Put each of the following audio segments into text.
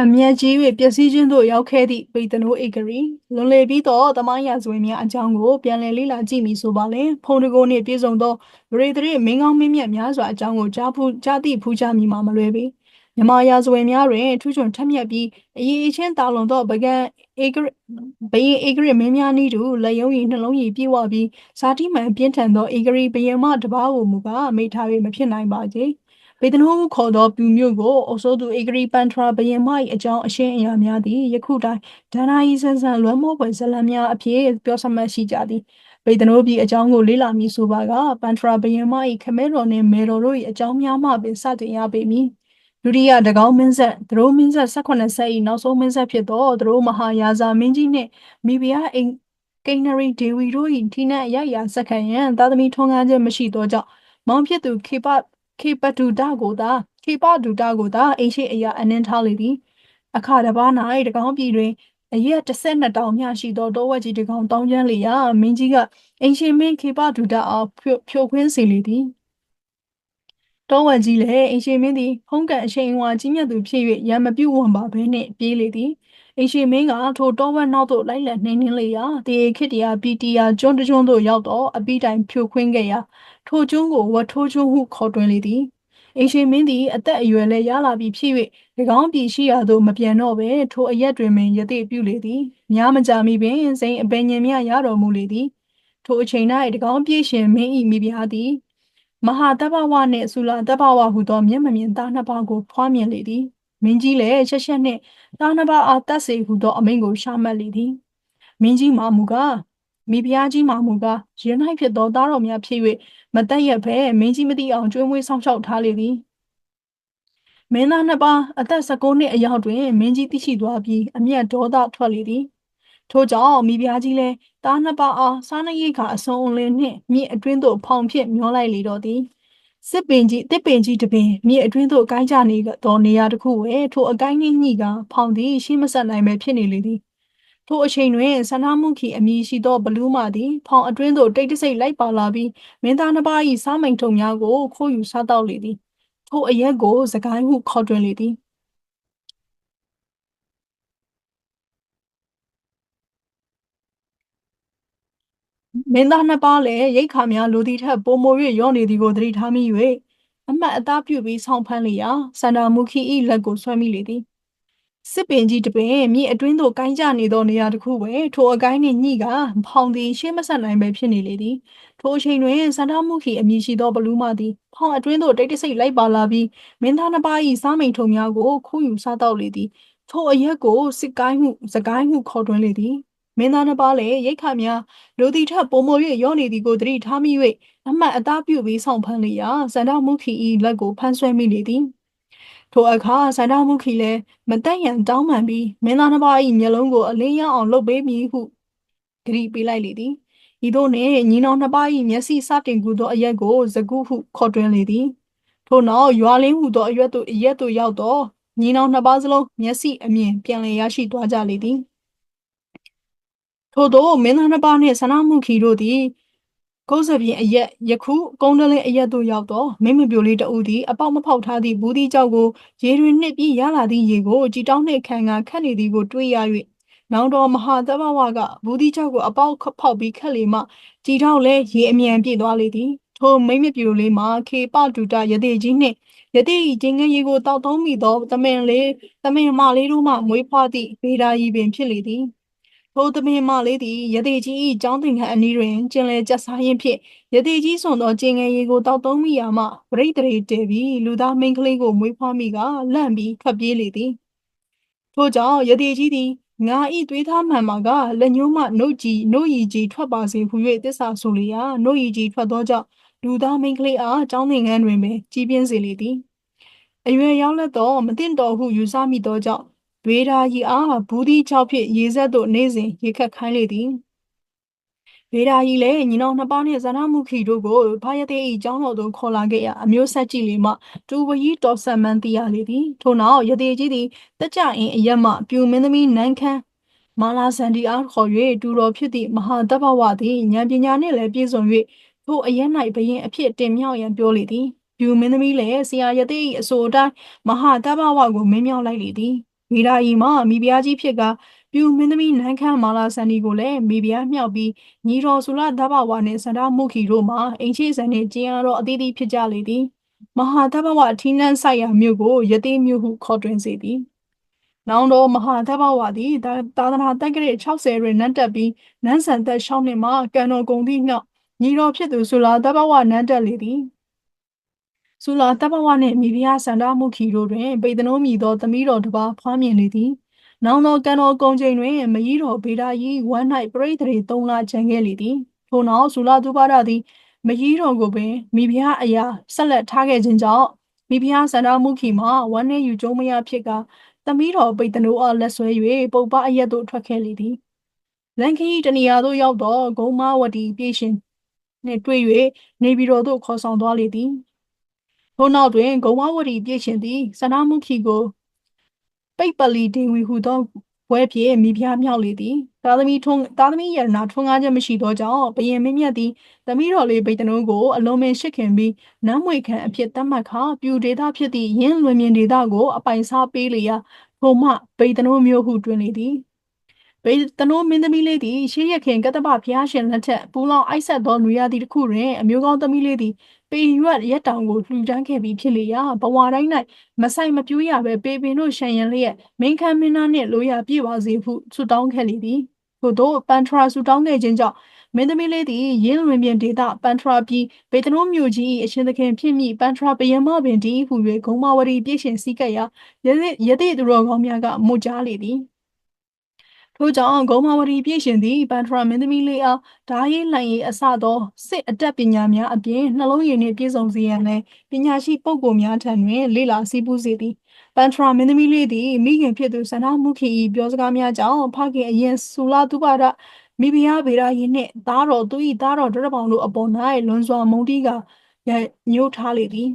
အမျက်ကြီး၍ပျက်စီးခြင်းသို့ရောက်ခဲ့သည့်ပေတနိုးဧကရီလွန်လေပြီးသောသမိုင်းရာဇဝင်များအကြောင်းကိုပြန်လည်လေ့လာကြည့်မိဆိုပါလင်ဖုန်တကိုနှင့်ပြည်စုံသောဗရေတရမင်းကောင်းမင်းမြတ်များစွာအကြောင်းကိုကြားဖူးကြားသိဖူးကြမိမှာမလွယ်ပေမြမရာဇဝင်များတွင်ထူးချွန်ထက်မြက်ပြီးအရေးအချင်းတာလွန်သောပကံဧကဘယင်ဧကရမင်းများနည်းတူလက်ယုံရည်နှလုံးရည်ပြေဝပြီးဇာတိမှန်ပြင်းထန်သောဧကရီဘယင်မတပားကိုမူကားမိထား၍မဖြစ်နိုင်ပါကြ။ ဗေဒနိုဟုခေါ်သောပြူမျိုးကိုအစိုးသူဧကရီပန်ထရာဘယင်မ၏အကြောင်းအရှင်းအရာများသည်ယခုတိုင်ဒဏ္ဍာရီဆန်းဆန်းလွမ်းမောပွင့်ဇလံများအဖြစ်ပြောစမှတ်ရှိကြသည်ဗေဒနိုပြည်အကြောင်းကိုလေ့လာမည်ဆိုပါကပန်ထရာဘယင်မ၏ခမဲတော်နှင့်မေတော်တို့၏အကြောင်းများမှပင်စတင်ရပေမည်ဒုတိယတကောင်းမင်းဆက်သရိုးမင်းဆက်18ဆက်၏နောက်ဆုံးမင်းဆက်ဖြစ်သောသရိုးမဟာယာဇာမင်းကြီးနှင့်မိဖုရားအိမ်ကိန်းနရီဒေဝီတို့၏ထိနှင့်အရရစက္ကန့်ရန်သာသမီထွန်းကားခြင်းမရှိသောကြောင့်မောင်ဖြစ်သူခေပ ခေပတုဒကိုသာခေပတုဒကိုသာအိမ်ရှိအရာအနှင်းထားလေသည်အခါတစ်ပါး၌တကောင်းပြည်တွင်အရက်12တောင်မြရှိသောတောဝက်ကြီးတကောင်တောင်းကျမ်းလေရာမင်းကြီးကအင်ရှင်မင်းခေပဒုဒအားဖြိုခွင်းစေလေသည်တောဝက်ကြီးလည်းအင်ရှင်မင်းသည်ဟုံးကန်အချိန်ဝါကြီးမြတ်သူဖြစ်၍ရံမပြုတ်ဝန်ပါဘဲနှင့်ပြေးလေသည် အင်ရှင်မင်းကထိုတောဝက်နောက်သို့လိုက်လံနှိမ်နှင်းလေရာတေခိတရာပီတီယာကျွန်းတကျွန်းသို့ရောက်တော့အပိတိုင်ဖြိုခွင်းခဲ့ရာထိုကျွန်းကိုဝတ်ထိုးကျွန်းဟုခေါ်တွင်လေသည်အိရှင်မင်းသည်အသက်အရွယ်လည်းရလာပြီဖြစ်၍၎င်းပြည်ရှိရာသို့မပြန်တော့ဘဲထိုအရက်တွင်ပင်ယသိပြုလေသည်များမကြာမီပင်စိန်အပင်ញင်မြရတော်မူလေသည်ထိုအချိန်၌၎င်းပြည်ရှင်မင်း၏မိဖုရားသည်မဟာတဘဝနှင့်ဆူလာတဘဝဟုသောမျက်မမြင်သားနှစ်ပါးကိုဖွားမြင်လေသည် မင်းကြီးလည်းချက်ချက်နှင့်သားနှစ်ပါးအားတတ်စေဟုသောအမိန့်ကိုရှာမှတ်လေသည်မင်းကြီးမှာမူကားမိဖုရားကြီးမှာမူကားရ၌ဖြစ်သောသားတော်များဖြစ်၍မတက်ရက်ပဲမင်းကြီးမသိအောင်ကျွေးမွေးဆောင်ရှောက်ထားလေသည်မင်းသားနှစ်ပါးအသက်19နှစ်အရောက်တွင်မင်းကြီးသိရှိသွားပြီးအမျက်ဒေါသထွက်လေသည်ထို့ကြောင့်မိဖုရားကြီးလည်းသားနှစ်ပါးအားစားနရိတ်ကအစုံအလင်းနှင့်မြစ်အတွင်းသို့ဖောင်ဖြစ်မျောလိုက်လေတော့သည် စစ်ပင်ကြီးတစ်ပင်ကြီးတပင်မြစ်အတွင်းသို့ကိုင်းကြနေသောနေရာတစ်ခုဝဲထိုအကိုင်းနှင့်ညှိကဖောင်သည်ရှိမဆက်နိုင်ပဲဖြစ်နေလေသည်ထိုအချိန်တွင်ဆန္ဒမှုခီအမည်ရှိသောဘလူးမာသည်ဖောင်အတွင်းသို့တိတ်တဆိတ်လိုက်ပါလာပြီးမင်းသားနှစ်ပါး၏စားမိန်ထုံများကိုခိုးယူစားတော့လေသည်ထိုအရက်ကိုစကိုင်းဟုခေါ်တွင်လေသည် မင်းသားနှစ်ပါးလည်းရိတ်ခါများလူသည်ထက်ပိုမို၍ရောနေသည်ကိုသတိထားမိ၍အမတ်အသားပြုပြီးဆောင်းဖမ်းလျာစန္ဒာမုခီ၏လက်ကိုဆွဲမိလေသည်စစ်ပင်ကြီးတပင်မြစ်အတွင်းသို့ကိုင်းကြနေသောနေရာတစ်ခုပဲထိုအကိုင်းနှင့်ညှိကဖောင်သည်ရှေ့မဆက်နိုင်ပဲဖြစ်နေလေသည်ထိုအချိန်တွင်စန္ဒမှုခီအမည်ရှိသောဘလူးမသည်ဖောင်အတွင်းသို့တိတ်တဆိတ်လိုက်ပါလာပြီးမင်းသားနှစ်ပါး၏စားမိန်ထုံများကိုခိုးယူစားတော့လေသည်ထိုအရက်ကိုစစ်ကိုင်းမှုစကိုင်းမှုခေါ်တွင်လေသည် မင်းသားနှစ်ပါးလည်းရိတ်ခါများလူသည်ထက်ပုံမို၍ရောနေသည်ကိုသတိထားမိ၍အမှတ်အသားပြုပြီးဆောင်ဖမ်းလျာစန္ဒမှုခီ၏လက်ကိုဖမ်းဆွဲမိလေသည်ထိုအခါဆန္ဒမှုခီလည်းမတက်ရန်တောင်းပန်ပြီးမင်းသားနှစ်ပါး၏မျက်လုံးကိုအလင်းရောက်အောင်လှုပ်ပေးမည်ဟုဂရီပေးလိုက်လေသည်ဤသို့နှင့်ညီနောင်နှစ်ပါး၏မျက်စိစတင်ကူသောအရက်ကိုဇကုဟုခေါ်တွင်လေသည်ထို့နောက်ရွာလင်းဟုသောအရက်သို့အရက်သို့ရောက်သောညီနောင်နှစ်ပါးစလုံးမျက်စိအမြင်ပြန်လည်ရရှိသွားကြလေသည် ထို့သောမင်းသားနှစ်ပါးနှင့်ဆန္ဒမှုခီတို့သည်ကုန်းစပြင်းအရက်ယခုကုန်းတလင်းအရက်သို့ရောက်တော့မင်းမပြိုလေးတဦးသည်အပေါက်မဖောက်ထားသည့်ဘူးသီးကြောက်ကိုရေတွင်နှစ်ပြီးရလာသည့်ရေကိုကြည်တောင်းနှင့်ခံကခတ်နေသည်ကိုတွေ့ရ၍နောင်တော်မဟာသမဝကဘူးသီးကြောက်ကိုအပေါက်ဖောက်ပြီးခတ်လေမှကြည်တောင်းလည်းရေအမြန်ပြည့်သွားလေသည်ထိုမိမပြိုလေးမှာခေပတူတာယတိကြီးနှင့်ယတိကျင်းငယ်ရေကိုတောက်သုံးမိသောတမင်လေးတမင်မလေးတို့မှမွေးဖွားသည့်ဗေဒာကြီးပင်ဖြစ်လေသည် ထိုသမင်မလေးသည်ယတိကြီး၏ကျောင်းသင်္ကန်းအနီးတွင်ကျင်လည်ကျဆားရင်းဖြင့်ယတိကြီးဆွန်သောကျင်ငယ်ရီကိုတောက်သုံးမိရာမှပရိတ်တရေတည်ပြီးလူသားမိန်းကလေးကိုမွေးဖွားမိကလန့်ပြီးထွက်ပြေးလေသည်ထို့ကြောင့်ယတိကြီးသည်ငါဤသွေးသားမှန်မှာကလက်ညှိုးမှနှုတ်ကြည်နှုတ်ရည်ကြည်ထွက်ပါစေဟု၍တစ္ဆာဆိုလျာနှုတ်ရည်ကြည်ထွက်သောကြောင့်လူသားမိန်းကလေးအားကျောင်းသင်္ကန်းတွင်ပင်ကြီးပြင်းစေလေသည်အရွယ်ရောက်လက်တော့မတင်တော်ဟုယူဆမိသောကြောင့် ဗေဒာကြီးအားဘူးဒီချောက်ဖြင့်ရေဆက်သို့နေစဉ်ရေခတ်ခိုင်းလေသည်ဗေဒာကြီးလည်းညီနောင်နှစ်ပါးနှင့်ဇာနမှုခီတို့ကိုဖာယတဲ့၏ကျောင်းတော်သို့ခေါ်လာခဲ့ရာအမျိုးဆက်ကြည့်လေမှတူဝကြီးတော်ဆန်မန်းသိရလေသည်ထို့နောက်ယတိကြီးသည်တက်ကြအင်းအရက်မှပြူမင်းသမီးနန်းခမ်းမာလာစန္ဒီအားခေါ်၍တူတော်ဖြစ်သည့်မဟာတဘဝသည်ဉာဏ်ပညာနှင့်လည်းပြည့်စုံ၍ထိုအရက်၌ဘရင်အဖြစ်တင်မြောက်ရန်ပြောလေသည်ပြူမင်းသမီးလည်းဆရာယတိ၏အဆိုအတိုင်းမဟာတဘဝကိုမင်းမြောက်လိုက်လေသည် ဗေဒာယီမှာမိဖုရားကြီးဖြစ်ကပြူမင်းသမီးနန်းခမ်းမာလာစန္ဒီကိုလည်းမိဖုရားမြောက်ပြီးညီတော်ဆူလာသဘဝနှင့်စန္ဒမုခီတို့မှာအင်ချိစံနှင့်ကျင်းရတော်အသီးသီးဖြစ်ကြလေသည်မဟာသဘဝအထီးနှန်းဆိုင်ရာမြို့ကိုယတိမြို့ဟုခေါ်တွင်စေသည်နောင်တော်မဟာသဘဝသည်သာသနာတက္ကရာ60တွင်နန်းတက်ပြီးနန်းဆန်သက်6နှစ်မှကံတော်ကုန်သည့်နောက်ညီတော်ဖြစ်သူဆူလာသဘဝနန်းတက်လေသည် ဆူလာတပဝနှင့်မိဖုရားစန္ဒမုခီတို့တွင်ပေတနိုးမြည်သောသမီးတော်တစ်ပါးဖွားမြင်လေသည်။နောင်တော်ကံတော်ကုံချိန်တွင်မကြီးတော်ဗေဒာကြီးဝမ်း၌ပရိသေသုံးလကျန်ခဲ့လေသည်။ထို့နောက်ဆူလာသူပါဒသည်မကြီးတော်ကိုပင်မိဖုရားအရာဆက်လက်ထားခဲ့ခြင်းကြောင့်မိဖုရားစန္ဒမုခီမှာဝမ်းနှင့်ယူကျုံမရဖြစ်ကသမီးတော်ပေတနိုးအားလက်ဆွဲ၍ပုပ္ပအရက်သို့ထွက်ခဲ့လေသည်။လန်ခီတနေရာသို့ရောက်သောဂုံမဝတီပြေရှင်နှင့်တွေ့၍နေပြည်တော်သို့ခေါ်ဆောင်သွားလေသည်။ ထို့နောက်တွင်ဂုံဝဝတီပြည့်ရှင်သည်စနာမှုခီကိုပိတ်ပလီဒေဝီဟုသောဘွဲဖြင့်မိဖုရားမြောက်လေသည်သာသမီထွန်းသာသမီရတနာထွန်းကားခြင်းမရှိသောကြောင့်ဘယင်မင်းမြတ်သည်သမီးတော်လေးဗိတနုကိုအလုံးမင်းရှစ်ခင်ပြီးနမ်းမွေခံအဖြစ်သတ်မှတ်ခါပြူဒေတာဖြစ်သည့်ရင်းလွင်မြင်ဒေတာကိုအပိုင်စားပေးလျာထိုမှဗိတနုမျိုးဟုတွင်လေသည်ဗေတနိုးမင်းသမီးလေးသည်ရှေးရခင်ကတ္တပဘုရားရှင်လက်ထက်ပူလောင်အိုက်ဆက်သောနွေရာသီတစ်ခုတွင်အမျိုးကောင်းသမီးလေးသည် ပေရွက်ရက်တောင်ကိုလှူဒန်းခဲ့ပြီးဖြစ်လေရာဘဝတိုင်း၌မဆိုင်မပြူးရပဲပေပင်တို့ရှံရင်လျက်မင်းခမ်းမင်းသားနှင့်လိုရပြည့်ပါစေဟုဆုတောင်းခဲ့လေသည်ထို့သောပန်ထရာဆုတောင်းခဲ့ခြင်းကြောင့်မင်းသမီးလေးသည်ရင်းလွင်ပြင်ဒေတာပန်ထရာပြည်ဘေတနိုးမြို့ကြီးအရှင်သခင်ဖြစ်မိပန်ထရာဘယမပင်ဒီဟု၍ဂုံမဝရီပြည့်ရှင်စည်းကပ်ရာယသိယသိသူတော်ကောင်းများကမွကြားလေသည် ထို့ကြောင့်ဂုံမာဝတီပြည်ရှင်သည်ပန်ထရာမင်းသမီးလေးအားဓာရေးလှန်ရေးအစသောစစ်အတက်ပညာများအပြင်နှလုံးရည်နှင့်ပြည့်စုံစေရန်လည်းပညာရှိပုဂ္ဂိုလ်များထံတွင်လေ့လာစည်းပူးစေသည်ပန်ထရာမင်းသမီးလေးသည်မိခင်ဖြစ်သူစန္ဒမှုခီ၏ပြောစကားများကြောင့်ဖခင်အရင်ဆူလာသူပါဒမိဖုရားဗေဒာယီနှင့်သားတော်သူ၏သားတော်ဒရပောင်တို့အပေါ်၌လွန်စွာမုန်းတီးကညှို့ထားလေသည်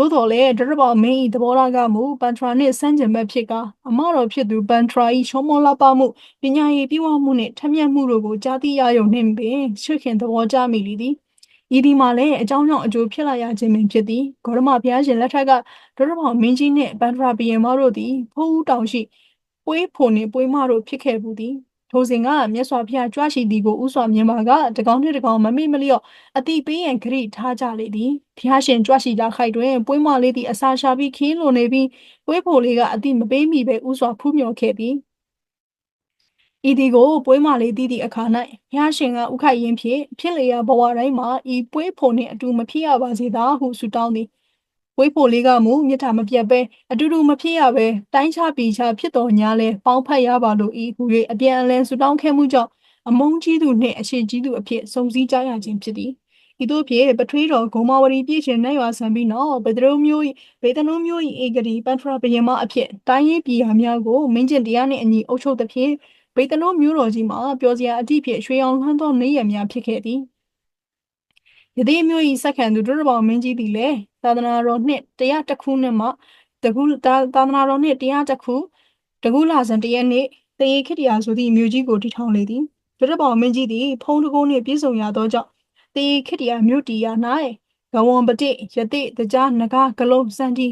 သို့တော်လည်းဒရဘောင်မင်း၏သဘောထားကမူပန်ထရာနှင့်ဆန့်ကျင်ဘက်ဖြစ်ကအမတော်ဖြစ်သူပန်ထရာ၏ရှောမောလာပမှုပညာရည်ပြည့်ဝမှုနှင့်ထက်မြက်မှုတို့ကိုကြားသိရယုံနှင့်ပင်ချွတ်ခင်သဘောကျမိလေသည်ဤဒီမှာလည်းအကြောင်းကြောင့်အကျိုးဖြစ်လာရခြင်းပင်ဖြစ်သည်ဂေါရမဘုရားရှင်လက်ထက်ကဒရဘောင်မင်းကြီးနှင့်ပန်ထရာဘီယံမတို့သည်ဖိုးဦးတောင်ရှိပွေးဖို့နှင့်ပွေးမတို့ဖြစ်ခဲ့မှုသည် ထိုစဉ်ကမြတ်စွာဘုရားကြွရှိသည်ကိုဥစွာမြင်ပါကတကောင်းနှင့်တကောင်းမမေ့မလျော့အတိပေးရန်ဂရိထားကြလေသည်ဘုရားရှင်ကြွရှိလာခိုက်တွင်ပွေးမလေးသည်အစာရှာပြီးခင်းလွန်နေပြီးပွေးဖို့လေးကအတိမပေးမိပဲဥစွာဖူးမြော်ခဲ့သည်ဤဒီကိုပွေးမလေးတည်သည့်အခါ၌ဘုရားရှင်ကဥခိုက်ရင်ဖြင့်ဖြစ်လျက်ဘဝတိုင်းမှာဤပွေးဖို့နှင့်အတူမဖြစ်ရပါစေသာဟုဆုတောင်းသည် ဝိဖို့လေးကမူမြစ်တာမပြတ်ပဲအတူတူမဖြစ်ရပဲတိုင်းချပီချဖြစ်တော်ညာလဲပေါင်းဖက်ရပါလို့ဤဟူ၍အပြန်အလှန်ဆူတောင်းခဲ့မှုကြောင့်အမုန်းကြီးသူနှင့်အရှိကြီးသူအဖြစ်စုံစည်းကြရခြင်းဖြစ်သည်ဤသို့ဖြင့်ပထွေးတော်ဂုံမဝရီပြည်ရှင်နိုင်ရွာဆံပြီးနောက်ဗဒရုံမျိုး၏ဘေဒနုံမျိုး၏ဧကတိပန်ထရာဘယမအဖြစ်တိုင်းရေးပြည်ဟာများကိုမင်းကျင်တရားနှင့်အညီအုပ်ချုပ်သဖြင့်ဘေဒနုံမျိုးတော်ကြီးမှာပျော်စရာအသည့်ဖြင့်ရွှေအောင်လှမ်းသောနေရများဖြစ်ခဲ့သည်ယသိမျိုး၏စက္ကန့်သူဒုရဘောင်မင်းကြီးသည်လည်း သာသနာတော်နှစ်တရားတစ်ခုနှစ်မှတကူသာသနာတော်နှစ်တရားတစ်ခုတကူလာစံတရက်နေ့တရေခိတရာဆိုသည့်မြို့ကြီးကိုတည်ထောင်လေသည်ဒုရဘောင်မင်းကြီးသည်ဖုံးတကုန်းနှင့်ပြည့်စုံရသောကြောင့်တရေခိတရာမြို့တီယာ၌ဂဝံပတိယတိတကြားနဂဂလုံးစန္ဒီ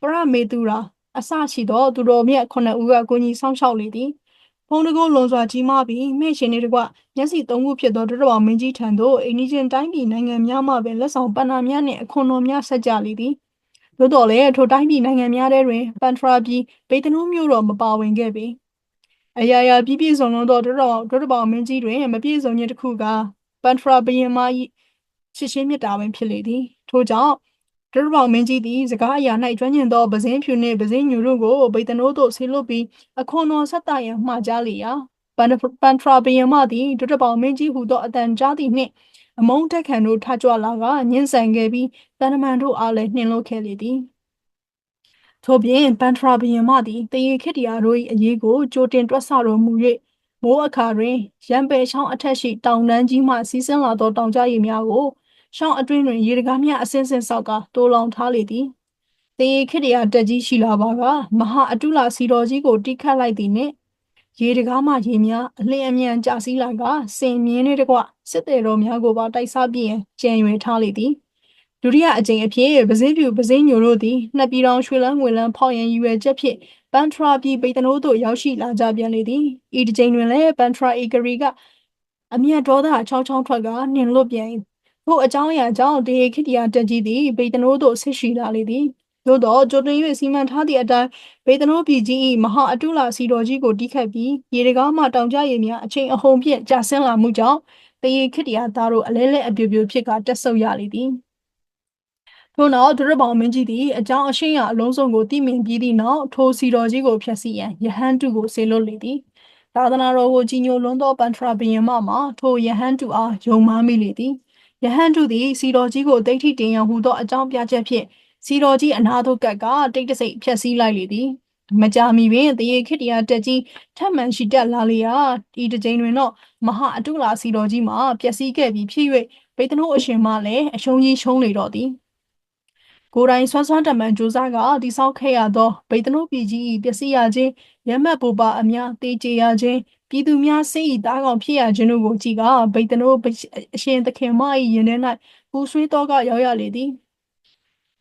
ပရမေတုရာအစရှိသောသူတော်မြတ်ခုနှစ်ဦးကကိုကြီးဆောင်းလျှောက်လေသည် ဖုံးတကုန်းလွန်စွာကြီးမားပြီးမဲ့ရှင်တွေတကွမျက်စိသုံးခုဖြစ်သောဒရတော်မင်းကြီးထံသို့အိန္ဒိချင်းတိုင်းပြည်နိုင်ငံများမှပင်လက်ဆောင်ပဏာများနှင့်အခွန်တော်များဆက်ကြလေသည်သို့တော်လည်းထိုတိုင်းပြည်နိုင်ငံများထဲတွင်ပန်ထရာပြည်ဗေတနုမျိုးတော်မပါဝင်ခဲ့ပေအရာရာပြည့်ပြည့်စုံစုံသောဒရတော်ဒရတော်မင်းကြီးတွင်မပြည့်စုံခြင်းတစ်ခုကပန်ထရာဘယင်မ၏ရှစ်ရှင်းမြတ်တာပင်ဖြစ်လေသည်ထို့ကြောင့် ဒရဘောင်မင်းကြီးသည်စကားအရာ၌ကျွမ်းကျင်သောပဇင်းဖြူနှင့်ပဇင်းညူတို့ကိုဗိတနိုးသို့ဆေလွတ်ပြီးအခွန်တော်ဆက်တရန်မှာကြားလေရာပန်ပန်ထရာဘယမသည်ဒရဘောင်မင်းကြီးဟူသောအတန်ကြားသည်နှင့်အမုန်းတက်ခံတို့ထကြွလာကညှင်းဆန်ခဲ့ပြီးတန်တမန်တို့အားလည်းနှင်လို့ခဲ့လေသည်ထို့ပြင်ပန်ထရာဘယမသည်တရေခိတရာတို့၏အရေးကိုကြိုတင်တွက်ဆတော်မူ၍မိုးအခါတွင်ရံပယ်ချောင်းအထက်ရှိတောင်တန်းကြီးမှစီးဆင်းလာသောတောင်ကြားရည်များကို ရှောင်းအတွင်းတွင်ရေတကားများအစင်းစင်းဆောက်ကတိုးလောင်ထားလေသည်တေခိတရာတက်ကြီးရှိလာပါကမဟာအတုလာစီတော်ကြီးကိုတိခတ်လိုက်သည်နှင့်ရေတကားမှရေများအလင်းအမြန်ကျစီးလာကစင်မြင်းတွေတကွစစ်တေတော်များကိုပါတိုက်စားပြင်းကြံရွယ်ထားလေသည်ဒုတိယအကြိမ်အဖြစ်ပစင်းပြူပစင်းညိုတို့သည်နှစ်ပြည်တော်ရွှေလန်းငွေလန်းဖောက်ရန်ရည်ရွယ်ချက်ဖြင့်ပန်ထရာပြည်ပိတ်တနိုးသို့ရောက်ရှိလာကြပြန်လေသည်ဤတစ်ကြိမ်တွင်လည်းပန်ထရာဧကရီကအမျက်ဒေါသချောင်းချောင်းထွက်ကနှင်လွတ်ပြန် ထို့အကြောင်းအရာကြောင့်တေခိတယာတက်ကြီးသည်ပိတ်တနိုးသို့ဆစ်ရှိလာလေသည်သို့သောကြိုတင်၍စီမံထားသည့်အတိုင်းဗေဒနိုးပြည်ကြီး၏မဟာအတုလာစီတော်ကြီးကိုတီးခတ်ပြီးရေတကားမှတောင်ကျရည်များအချိန်အဟုန်ဖြင့်ကျဆင်းလာမှုကြောင့်တရေခိတရာသားတို့အလဲလဲအပြိုပြိုဖြစ်ကတက်ဆုပ်ရလေသည်ထို့နောက်ဒရဘောင်မင်းကြီးသည်အကြောင်းအရှင်းရအလုံးစုံကိုသိမြင်ပြီးသည့်နောက်ထိုစီတော်ကြီးကိုဖျက်ဆီးရန်ယဟန်တုကိုဆေလွတ်လေသည်သာသနာတော်ကိုကြီးညိုလွန်းသောပန်ထရာဘယင်မမှာထိုယဟန်တုအားယုံမားမိလေသည် ယဟန်တုသည်စီတော်ကြီးကိုဒိဋ္ဌိတင်ရန်ဟူသောအကြောင်းပြချက်ဖြင့်စီတော်ကြီးအနာတို့ကတ်ကတိတ်တဆိတ်ဖျက်ဆီးလိုက်လေသည်မကြာမီပင်တရေခိတရာတက်ကြီးထပ်မံရှိတက်လာလျာဒီတစ်ကြိမ်တွင်တော့မဟာအတုလာစီတော်ကြီးမှာပျက်စီးခဲ့ပြီးဖြစ်၍ဗေဒနိုးအရှင်မှလည်းအရှုံးကြီးရှုံးလေတော့သည်ကိုယ်တိုင်ဆွမ်းဆွမ်းတမန်ကြိုးစားကတိဆောက်ခဲ့ရသောဗေဒနိုးပြည်ကြီးပျက်စီးရခြင်းရမတ်ပူပါအများတေးကြရခြင်း ပြည်သူများစိတ်ဤသားကောင်ဖြစ်ရခြင်းတို့ကိုကြည်ကဗေဒနိုးအရှင်သခင်မ၏ရင်ထဲ၌ပူဆွေးတော့ကရောက်ရလေသည်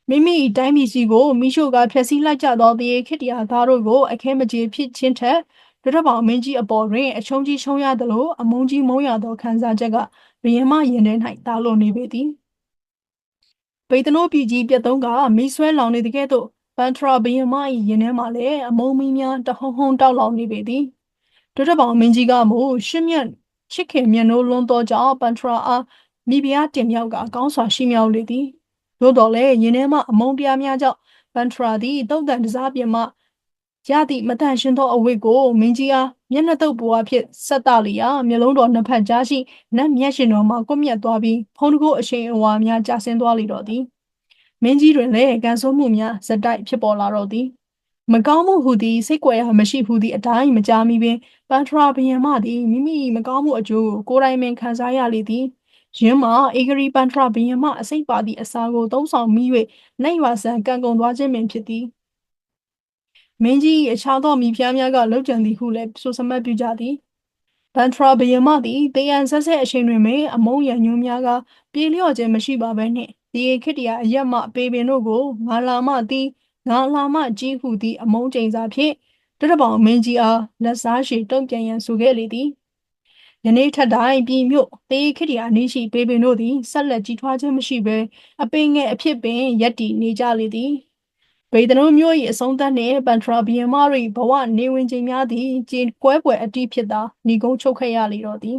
မိမိတိုင်းပြည်စီကိုမိရှုကဖျက်ဆီးလိုက်ကြသောတရေခစ်တရာသားတို့ကိုအခဲမကြေဖြစ်ခြင်းထက်ဒရဘောင်မင်းကြီးအပေါ်တွင်အချုံကြီးရှုံးရသလိုအမုန်းကြီးမုန်းရသောခံစားချက်ကဘယင်မရင်ထဲ၌တာလို့နေပေသည်ဗေဒနိုပြည်ကြီးပြတ်သုံးကမိဆွဲလောင်နေတကဲ့သို့ပန်ထရာဘယင်မ၏ရင်ထဲမှာလည်းအမုန်းမီးများတဟုံဟုံတောက်လောင်နေပေသည် ဒရဘောင်မင်းကြီးကမူရှစ်မြတ်ချစ်ခင်မျက်နှိုးလွန်းသောကြောင့်ပန်ထရာအားမိဖုရားတင်မြောက်ကကောင်းစွာရှိမြောက်လေသည်သို့တော်လည်းယင်းထဲမှအမုန်းတရားများကြောင့်ဗန်ထရာသည်တုတ်တန်တစားပြင်မှရသည့်မတန်ရှင်သောအဝတ်ကိုမင်းကြီးအားမျက်နှာတုပ်ပွားဖြင့်ဆက်တလျာမျက်လုံးတော်နှစ်ဖက်ကြားရှိနတ်မျက်ရှင်တော်မှကွမျက်သွားပြီးဖုံးတကိုးအရှိန်အဝါများကျဆင်းသွားလေတော့သည်မင်းကြီးတွင်လည်းကန်ဆိုးမှုများဇက်တိုက်ဖြစ်ပေါ်လာတော့သည် မကောင်းမှုဟူသည်စိတ်ကြွယ်ရာမရှိဟူသည့်အတိုင်းမကြားမီပင်ပန်ထရာဘယံမသည်မိမိမကောင်းမှုအကျိုးကိုကိုယ်တိုင်ပင်ခံစားရလေသည်ယင်းမှာအေဂရီပန်ထရာဘယင်မှအစိတ်ပါသည့်အစာကိုသုံးဆောင်မိ၍နိုင်ရွာဆန်ကံကုန်သွားခြင်းပင်ဖြစ်သည်မင်းကြီးအခြားသောမိဖုရားများကလှုပ်ကြံသည်ဟုလည်းဆိုစမတ်ပြုကြသည်ဘန်ထရာဘယင်မသည်တေယန်ဆက်ဆက်အချိန်တွင်ပင်အမုံရံညွှန်းများကပြေလျော့ခြင်းမရှိပါဘဲနှင့်ဒီခေတ္တရာအရက်မှပေပင်တို့ကိုငါလာမှသည် ငါလာမှကြီးဟုသည့်အမုံကျိန်စာဖြင့်တရပောင်မင်းကြီးအားလက်စားရှိတုံ့ပြန်ရန်ဆိုခဲ့လေသည်ယနေ့ထက်တိုင်းပြည်မြို့သေခိတ္တရာအနည်းရှိပေပင်တို့သည်ဆက်လက်ကြီးထွားခြင်းမရှိဘဲအပင်ငယ်အဖြစ်ပင်ရက်တည်နေကြလေသည်ဗေဒနိုမျိုး၏အဆုံးသတ်နှင့်ပန်ထရာဘီယမ၏ဘဝနေဝင်ခြင်းများသည်ကျေကွဲပွဲအတိဖြစ်သာဏီကုန်းချုပ်ခဲ့ရလေတော့သည်